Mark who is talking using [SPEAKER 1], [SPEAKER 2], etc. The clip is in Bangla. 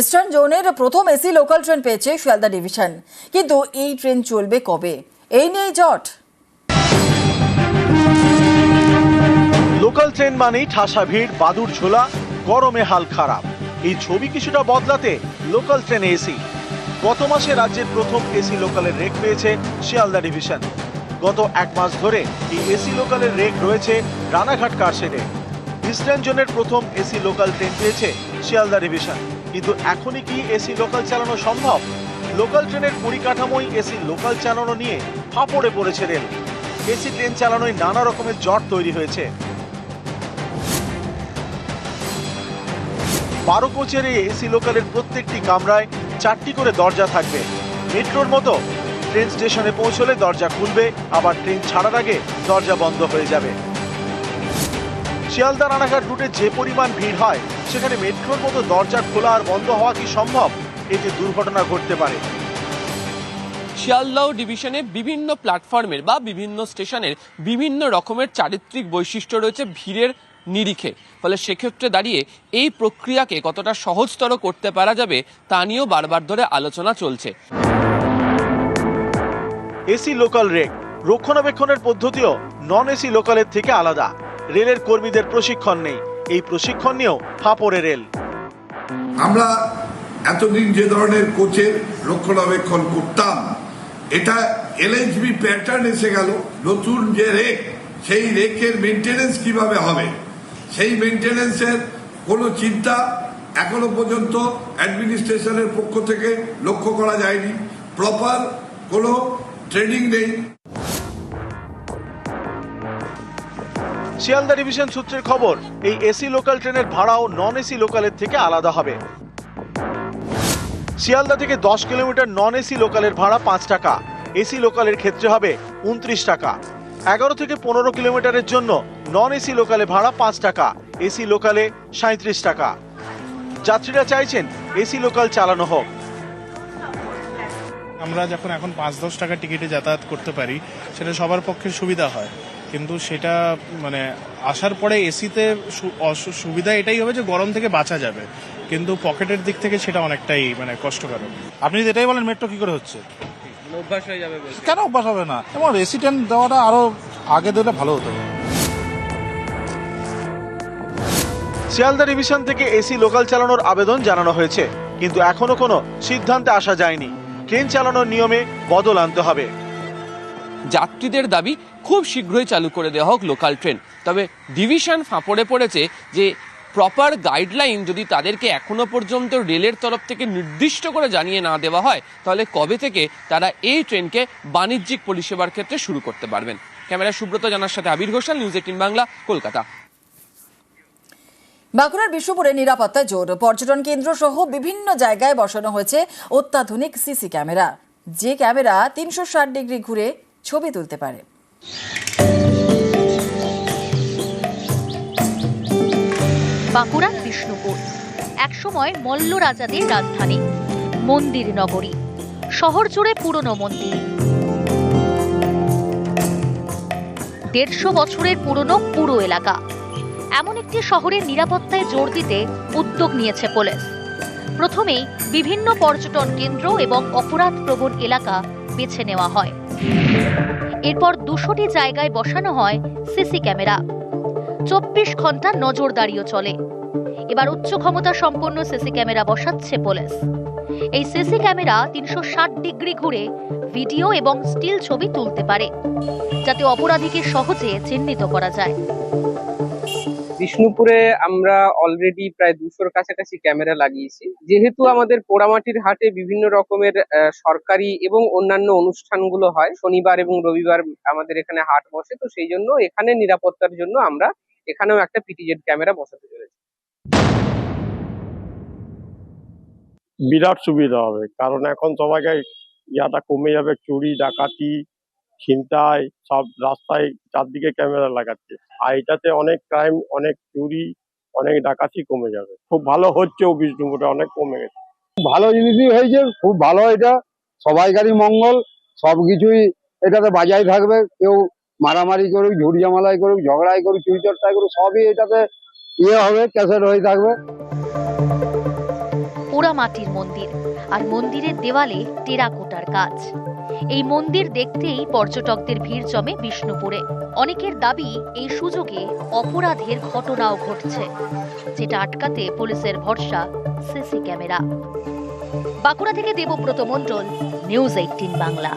[SPEAKER 1] ইস্টার্ন জোনের প্রথম এসি লোকাল ট্রেন পেয়েছে শিয়ালদা ডিভিশন কিন্তু এই ট্রেন চলবে কবে? এই নিয়েই জট।
[SPEAKER 2] লোকাল ট্রেন মানেই ঠাসা ভিড়, বাদুর ঝোলা, গরমে হাল খারাপ। এই ছবি কিছুটা বদলাতে লোকাল ট্রেনে এসি। গত মাসে রাজ্যের প্রথম এসি লোকালের রেক পেয়েছে শিয়ালদা ডিভিশন গত এক মাস ধরে এই এসি লোকালের রেক রয়েছে রানাঘাট কারশেডে ইস্টার্ন জোনের প্রথম এসি লোকাল ট্রেন পেয়েছে শিয়ালদা ডিভিশন কিন্তু এখনই কি এসি লোকাল চালানো সম্ভব? লোকাল ট্রেনের পরিকাঠামোই এসি লোকাল চালানো নিয়ে ফাঁপড়ে পড়েছে রেল। এসি ট্রেন চালানোয় নানা রকমের জট তৈরি হয়েছে। বারো কোচের এই এসি লোকালের প্রত্যেকটি কামরায় চারটি করে দরজা থাকবে। মেট্রোর মতো ট্রেন স্টেশনে পৌঁছলে দরজা খুলবে, আবার ট্রেন ছাড়ার আগে দরজা বন্ধ হয়ে যাবে। শিয়ালদা রানাঘাট রুটে যে পরিমাণ ভিড় হয় সেখানে মেট্রোর মতো দরজা খোলা আর বন্ধ হওয়া কি সম্ভব? এতে দুর্ঘটনা ঘটতে পারে।
[SPEAKER 3] শিয়ালদাহ ডিভিশনে বিভিন্ন প্ল্যাটফর্মের বা বিভিন্ন স্টেশনের বিভিন্ন রকমের চারিত্রিক বৈশিষ্ট্য রয়েছে ভিড়ের নিরিখে। ফলে সেক্ষেত্রে দাঁড়িয়ে এই প্রক্রিয়াকে কতটা সহজতর করতে পারা যাবে তা নিয়েও বারবার ধরে আলোচনা চলছে।
[SPEAKER 2] এসি লোকাল রেক রক্ষণাবেক্ষণের পদ্ধতিও নন এসি লোকালের থেকে আলাদা। রেলের কর্মীদের প্রশিক্ষণ নেই। এই প্রশিক্ষণ নিয়েও ফাঁপড়ে রেল।
[SPEAKER 4] আমরা এতদিন যে ধরনের কোচের রক্ষণাবেক্ষণ করতাম, এটা এলএইচবি প্যাটার্ন এসে গেল, নতুন যে রেক সেই রেকের মেনটেনেন্স কীভাবে হবে? সেই মেনটেনেন্সের কোনো চিন্তা এখনও পর্যন্ত অ্যাডমিনিস্ট্রেশনের পক্ষ থেকে লক্ষ্য করা যায়নি। প্রপার কোনো ট্রেনিং নেই।
[SPEAKER 2] শিয়ালদা ডিভিশন সূত্রের খবর, এই এসি লোকাল ট্রেনের ভাড়াও নন এসি লোকালের থেকে আলাদা হবে। শিয়ালদা থেকে দশ কিলোমিটার নন এসি লোকালের ভাড়া পাঁচ টাকা, এসি লোকালের ক্ষেত্রে হবে উনত্রিশ টাকা। এগারো থেকে পনেরো কিলোমিটারের জন্য নন এসি লোকালে ভাড়া পাঁচ টাকা, এসি লোকালে সাঁত্রিশ টাকা। যাত্রীরা চাইছেন এসি লোকাল চালানো হোক।
[SPEAKER 5] আমরা যখন এখন পাঁচ দশ টাকা টিকিটে যাতায়াত করতে পারি, সেটা সবার পক্ষে সুবিধা হয়। কিন্তু সেটা মানে আসার পরে এসিতে সুবিধা এটাই হবে যে গরম থেকে বাঁচা যাবে। কিন্তু পকেটের দিক থেকে সেটা অনেকটাই মানে কষ্টকর
[SPEAKER 6] আপনি যদি এটাই বলেন মেট্রো কি করে হচ্ছে?
[SPEAKER 3] অভ্যাস হয়ে যাবে
[SPEAKER 6] কেন অভ্যাস হবে না? এবং রেসিডেন্ট দেওয়াটা আরও আগে দিলে ভালো হতো।
[SPEAKER 2] শিয়ালদা ডিভিশন থেকে এসি লোকাল চালানোর আবেদন জানানো হয়েছে। কিন্তু এখনও কোনো সিদ্ধান্তে আসা যায়নি। ট্রেন চালানোর নিয়মে বদল আনতে হবে।
[SPEAKER 3] যাত্রীদের দাবি খুব শীঘ্রই চালু করে দেওয়া হোক লোকাল ট্রেন তবে ডিভিশন ফাঁপড়ে পড়েছে যে প্রপার গাইডলাইন যদি তাদেরকে এখনও পর্যন্ত রেলের তরফ থেকে নির্দিষ্ট করে জানিয়ে না দেওয়া হয়, তাহলে কবে থেকে তারা এই ট্রেনকে বাণিজ্যিক পরিষেবার ক্ষেত্রে শুরু করতে পারবেন? ক্যামেরা সুব্রত জানার সাথে আবির ঘোষাল নিউজ এইটিন বাংলা, কলকাতা।
[SPEAKER 1] বাঁকুড়ার বিষ্ণুপুরে নিরাপত্তা জোর। পর্যটন কেন্দ্র সহ বিভিন্ন জায়গায় বসানো হয়েছে অত্যাধুনিক সিসি ক্যামেরা। যে ক্যামেরা তিনশো ষাট ডিগ্রি ঘুরে ছবি তুলতে পারে।
[SPEAKER 7] বাঁকুড়ার বিষ্ণুপুর। একসময় মল্ল রাজাদের রাজধানী, মন্দির নগরী। শহর জুড়ে পুরনো মন্দির। দেড়শো বছরের পুরনো পুরো এলাকা। এমন একটি শহরের নিরাপত্তায় জোর দিতে উদ্যোগ নিয়েছে পুলিশ। প্রথমেই বিভিন্ন পর্যটন কেন্দ্র এবং অপরাধ প্রবণ এলাকা বেছে নেওয়া হয়। এরপর দুশোটি জায়গায় বসানো হয় সিসি ক্যামেরা। চব্বিশ ঘণ্টা নজরদারিও চলে। এবার উচ্চ ক্ষমতা সম্পন্ন সিসি ক্যামেরা বসাচ্ছে পুলিশ। এই সিসি ক্যামেরা তিনশো ষাট ডিগ্রি ঘুরে ভিডিও এবং স্টিল ছবি তুলতে পারে, যাতে অপরাধীকে সহজে চিহ্নিত করা যায়।
[SPEAKER 8] বিষ্ণুপুরে আমরা অলরেডি প্রায় দুশোর কাছাকাছি ক্যামেরা লাগিয়েছি। যেহেতু আমাদের পোড়ামাটির হাটে বিভিন্ন রকমের সরকারি এবং অন্যান্য অনুষ্ঠানগুলো হয়, শনিবার এবং রবিবার আমাদের এখানে হাট বসে, তো সেই জন্য এখানে নিরাপত্তার জন্য আমরা এখানেও একটা পিটিজেড ক্যামেরা বসাতে চলেছি।
[SPEAKER 9] বিরাট সুবিধা হবে, কারণ এখন সবাইকে ইয়াটা কমে যাবে, চুরি, ডাকাতি ছিনতাই, সব রাস্তায় চারদিকে ক্যামেরা লাগাচ্ছে। আর এটাতে অনেক ক্রাইম অনেক চুরি, অনেক ডাকাতি কমে যাবে। খুব ভালো হচ্ছেও বিষ্ণুপুরে অনেক কমে গেছে।
[SPEAKER 10] ভালো জিনিসই হয়েছে, খুব ভালো এটা। সবাইকারই মঙ্গল সবকিছুই এটাতে বাজায় থাকবে। কেউ মারামারি করুক ঝুড়ি জামালাই করুক ঝগড়াই করুক চুরি চর্চাই করুক, সবই এটাতে ইয়ে হবে, ক্যাসেট হয়ে থাকবে।
[SPEAKER 7] মাটির মন্দির, আর মন্দিরের দেওয়ালে টেরাকোটার কাজ এই মন্দির দেখতেই পর্যটকদের ভিড় জমে বিষ্ণুপুরে। অনেকের দাবি, এই সুযোগে অপরাধের ঘটনাও ঘটছে, যেটা আটকাতে পুলিশের ভরসা সিসি ক্যামেরা। বাঁকুড়া থেকে দেবব্রত মণ্ডল, নিউজ এইটিন বাংলা।